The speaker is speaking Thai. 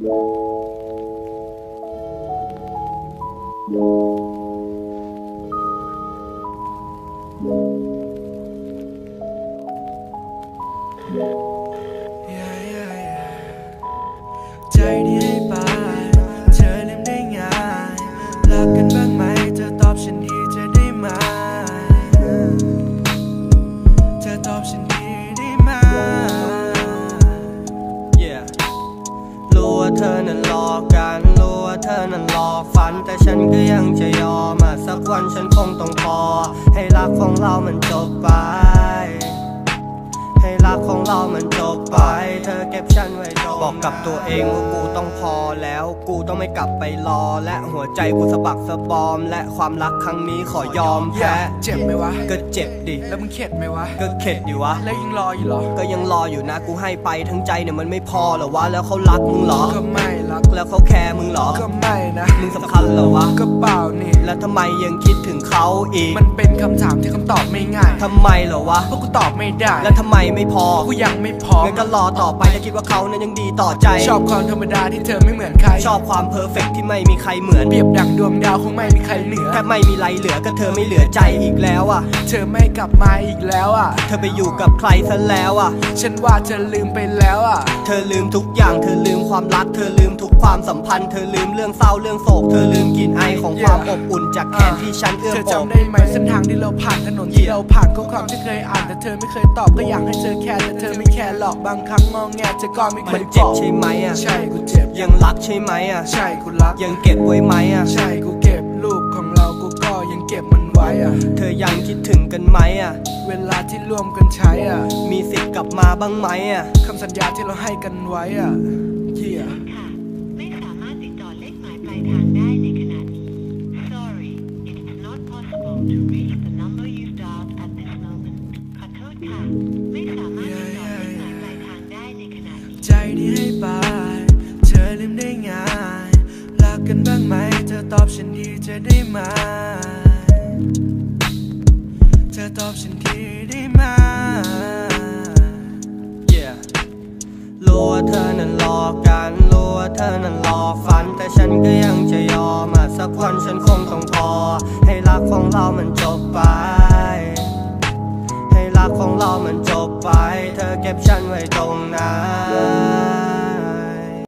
ใอกกันรู้ว่าเธอนั้นหลอกฝัน แต่ฉันก็ยังจะยอมมาสักวันฉันคงต้องพอ ให้รักของเรามันจบไป ให้รักของเรามันจบไป เธอเก็บฉันไว้จนบอกกับตัวเองว่ากูต้องพอแล้ว กูต้องไม่กลับไปรอ และหัวใจกูสะบักสะบอม และความรักครั้งนี้ขอยอมแพ้เจ็บไหมวะ ก็เจ็บดิ แล้วมึงเข็ดไหมวะ ก็เข็ดดิวะ แล้วยังรออยู่เหรอ ก็ยังรออยู่นะ กูให้ไปทั้งใจเนี่ยมันไม่พอเหรอวะ แล้วเขารักมึงเหรอ ก็ไม่รัก แล้วเขาแคร์มึงเหรอ ก็ไม่นะ มึงสำคัญเหรอวะ ก็เปล่านี่ แล้วทำไมยังคิดถึงเขาอีก มันเป็นคำถามที่คำตอบไม่ง่ายทำไมเหรอวะเพราะกูตอบไม่ได้ แล้วทำไมไม่พอกูยังไม่พร้อมงั้นก็รอต่อไปถ้าคิดว่าเขานั้นยังดีต่อใจ ชอบความธรรมดาที่เธอไม่เหมือนใคร ชอบความเพอร์เฟกต์ที่ไม่มีใครเหมือน เปรียบดังดวงดาวคงไม่มีใครเหนือแทบไม่มีไรเหลือก็เธอไม่เหลือใจอีกแล้วอะ เธอไม่กลับมาอีกแล้วอะ เธอไปอยู่กับใครซะแล้วอะ ฉันว่าเธอลืมไปแล้วอะ เธอลืมทุกอย่าง เธอลืมความรัก เธอลืมทุกความสัมพันธ์ เธอลืมเรื่องเศร้าเรื่องโศก เธอลืมกลิ่นไอของความอบอุ่นจากแขนที่ฉันเอื้อเธมอโอบจำได้ไหมเส้นทางที่เราผ่านถนนที่เราผ่านข้อความที่เคยอ่านแต่เธอไม่เคยตอบก็อยากให้เธอแคร์แต่เธอไม่แคร์หรอกบางครั้งงองแงเธอก็ไม่เคมันยบเจ็บอกอกใช่ไหมอะใช่กูเจ็บยังรักใช่ไหมอะใช่กูรักยังเก็บไว้ไหมอะใช่กูเก็บรูปของเรากูก็ยังเก็บมันไว้อะเธอยังคิดถึงกันไหมอะเวลาที่ร่วมกันใช้อะมีสิทธิ์กลับมาบ้างไหมอะคำสัญญาที่เราให้กันไว้อะเยี่ยค่ะไม่สามารถติดต่อเลขหมายปลายทางได้ to reach the number you dialed at this moment ขอโทษค่ะ ไม่สามารถติดต่อเลขหมายปลายทางได้ในขณะนี้ ใจที่ให้ไป เธอลืมได้ง่ายรักกันบ้างไหม เธอตอบฉันดีจะได้ไหม เธอตอบฉันดีได้ไหม Yeah รู้ว่าเธอนั้นหลอกกัน รู้ว่าเธอนั้นหลอกฝัน แต่ฉันก็ยังจะยอมอะสักวันฉันคงต้องพอ ของเรามันจบไป ให้รักของเรามันจบไป เธอเก็บฉันไว้ตรงนั้น